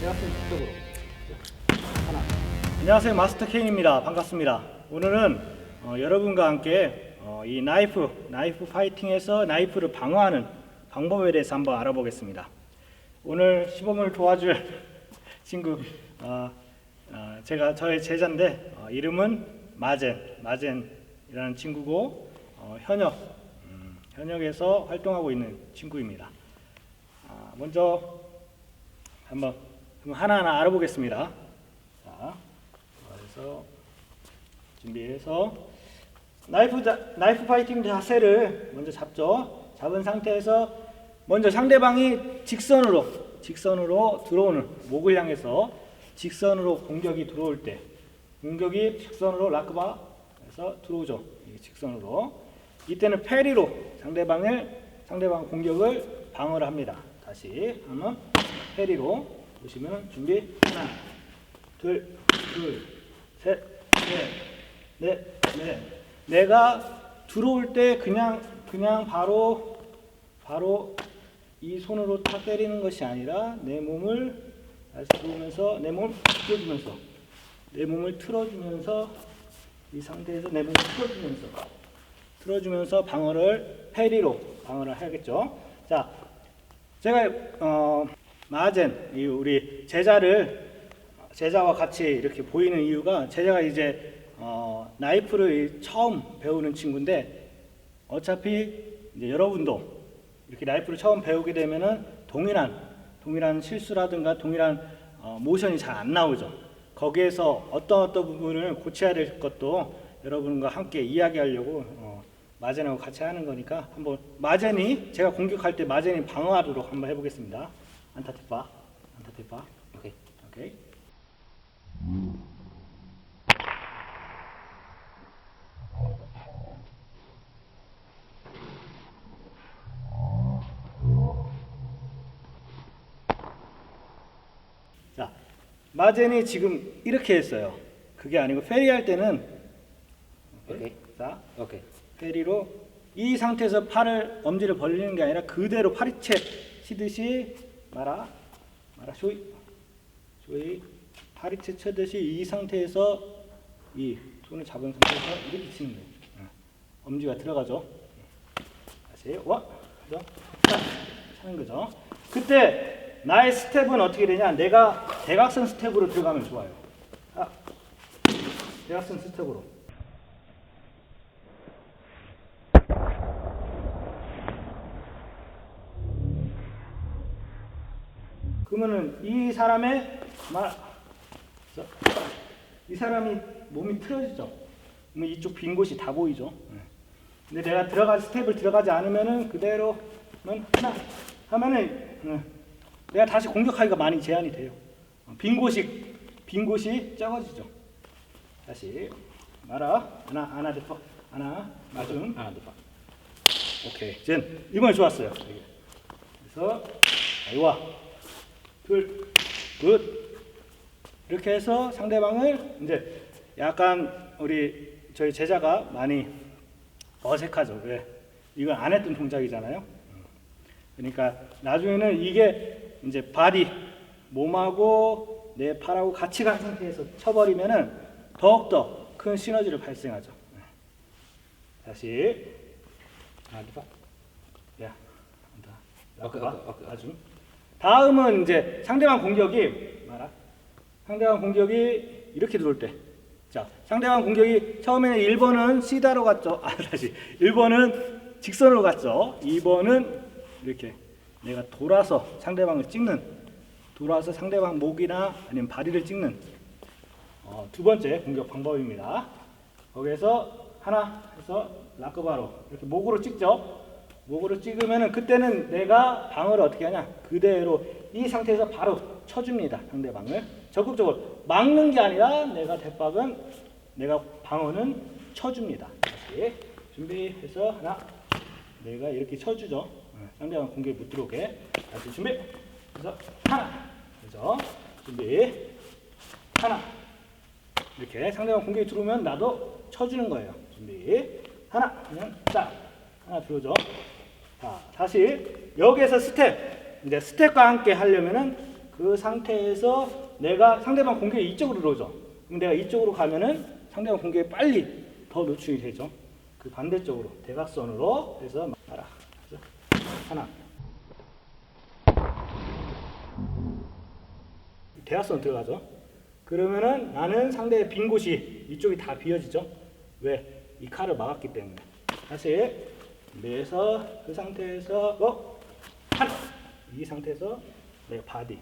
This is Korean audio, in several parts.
대학생 쪽으로 하나. 안녕하세요 마스터 K입니다. 반갑습니다. 오늘은 어, 여러분과 함께 어, 이 나이프 나이프 파이팅에서 나이프를 방어하는 방법에 대해서 한번 알아보겠습니다. 오늘 시범을 도와줄 친구 어, 어, 제가 저의 제자인데 어, 이름은 마젠 마젠이라는 친구고 어, 현역 음, 현역에서 활동하고 있는 친구입니다. 아, 먼저 한번 그럼 하나하나 알아보겠습니다. 자, 그래서 준비해서 나이프 자, 나이프 파이팅 자세를 먼저 잡죠. 잡은 상태에서 먼저 상대방이 직선으로 직선으로 들어오는 목을 향해서 직선으로 공격이 들어올 때 공격이 직선으로 라크바에서 들어오죠. 이 직선으로 이때는 페리로 상대방을 상대방 공격을 방어를 합니다. 다시 한번 페리로 보시면 준비 하나 둘둘셋넷넷 내가 들어올 때 그냥 그냥 바로 바로 이 손으로 탁 때리는 것이 아니라 내 몸을 들어오면서 내 몸을 틀어주면서 내 몸을 틀어주면서 이 상태에서 내 몸을 틀어주면서 틀어주면서 방어를 페리로 방어를 해야겠죠. 자, 제가 어, 마젠 이 우리 제자를 제자와 같이 이렇게 보이는 이유가 제자가 이제 어, 나이프를 처음 배우는 친구인데 어차피 이제 여러분도 이렇게 나이프를 처음 배우게 되면은 동일한 동일한 실수라든가 동일한 어, 모션이 잘 안 나오죠. 거기에서 어떤 어떤 부분을 고쳐야 될 것도 여러분과 함께 이야기하려고 어, 마젠하고 같이 하는 거니까 한번 마젠이 제가 공격할 때 마젠이 방어하도록 한번 해보겠습니다. 안타테파, 안타테파. 오케이, 오케이. 자, 마젠이 지금 이렇게 했어요. 그게 아니고 페리 할 때는 오케이. 자, 오케이. 페리로 이 상태에서 팔을 엄지를 벌리는 게 아니라 그대로 파리채 치듯이 마라 마라 쇼이 쇼이 파리채 쳐듯이 이 상태에서 이 손을 잡은 상태에서 이렇게 치는 거예요. 어. 엄지가 들어가죠. 다시 와, 그죠? 딱 차는 거죠. 그때 나의 스텝은 어떻게 되냐? 내가 대각선 스텝으로 들어가면 좋아요. 아, 대각선 스텝으로. 그러면은 이 사람의 말, 자, 이 사람이 몸이 틀어지죠. 그러면 이쪽 빈 곳이 다 보이죠. 예. 근데 내가 들어가 스텝을 들어가지 않으면은 그대로는 하나 하면은 예, 내가 다시 공격하기가 많이 제한이 돼요. 어, 빈 곳이 빈 곳이 적어지죠. 다시 말아 하나 하나 대포 하나 맞음 하나 더 봐. 오케이 젠 이번에 좋았어요. 그래서 아이와 둘, 굿. 이렇게 해서 상대방을 이제 약간 우리 저희 제자가 많이 어색하죠. 왜? 이건 안 했던 동작이잖아요. 그러니까 나중에는 이게 이제 바디 몸하고 내 팔하고 같이 간 상태에서 쳐버리면은 더욱더 큰 시너지를 발생하죠. 다시 더 봐. 야, 봐. 오케이, 오케이. 아주. 다음은 이제 상대방 공격이 말아. 상대방 공격이 이렇게 들어올 때. 자, 상대방 공격이 처음에는 1번은 시다로 갔죠. 아, 다시. 1번은 직선으로 갔죠. 2번은 이렇게 내가 돌아서 상대방을 찍는 돌아서 상대방 목이나 아니면 바디를 찍는 어, 두 번째 공격 방법입니다. 거기에서 하나 해서 라크바로 이렇게 목으로 찍죠. 목으로 찍으면은 그때는 내가 방어를 어떻게 하냐? 그대로 이 상태에서 바로 쳐줍니다 상대방을. 적극적으로. 막는 게 아니라 내가 대박은 내가 방어는 쳐줍니다. 다시 준비해서 하나. 내가 이렇게 쳐주죠. 어, 상대방 공격에 못 들어오게 다시 준비. 그래서 하나. 그래서 준비. 하나. 이렇게 상대방 공격이 들어오면 나도 쳐주는 거예요. 준비. 하나. 그냥 딱 하나 들어오죠. 자 다시 여기에서 스텝 이제 스텝과 함께 하려면은 그 상태에서 내가 상대방 공격이 이쪽으로 들어오죠. 그럼 내가 이쪽으로 가면은 상대방 공격이 빨리 더 노출이 되죠. 그 반대쪽으로 대각선으로 해서. 그래서 하나. 대각선 들어가죠. 그러면은 나는 상대의 빈 곳이 이쪽이 다 비어지죠. 왜? 이 칼을 막았기 때문에. 다시 내서 그 상태에서 어 하나 이 상태에서 내 바디를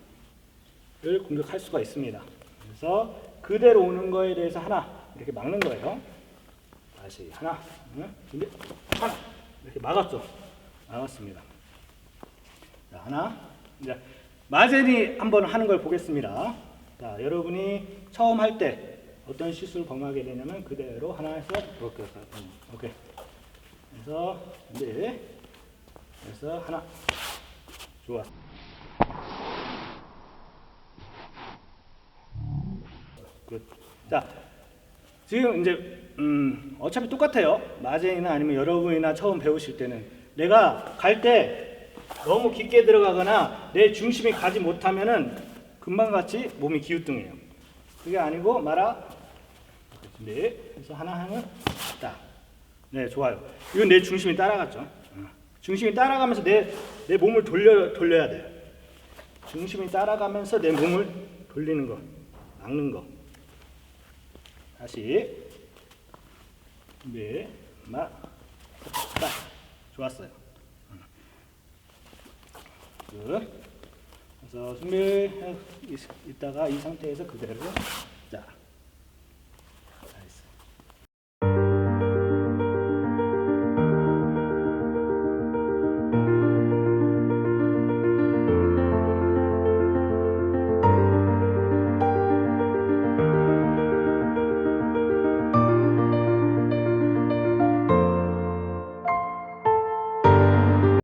공격할 수가 있습니다. 그래서 그대로 오는 거에 대해서 하나 이렇게 막는 거예요. 다시 하나, 응? 준비 하나 이렇게 막았죠. 막았습니다. 자, 하나 이제 마젠이 한번 하는 걸 보겠습니다. 자, 여러분이 처음 할 때 어떤 실수를 범하게 되냐면 그대로 하나에서 오케이, 오케이. 음, 오케이. 그래서 준비. 그래서 하나. 좋아. 굿. 자, 지금 이제 음, 어차피 똑같아요. 마젠이나 아니면 여러분이나 처음 배우실 때는 내가 갈 때 너무 깊게 들어가거나 내 중심이 가지 못하면은 금방 같이 몸이 기우뚱해요. 그게 아니고 말아. 네. 그래서 하나 하면 딱. 네, 좋아요. 이건 내 중심이 따라갔죠. 어. 중심이 따라가면서 내, 내 몸을 돌려, 돌려야 돼요. 중심이 따라가면서 내 몸을 돌리는 거, 막는 거. 다시. 네, 막, 딱. 좋았어요. 어. 끝. 그래서 준비 있다가 이 상태에서 그대로 자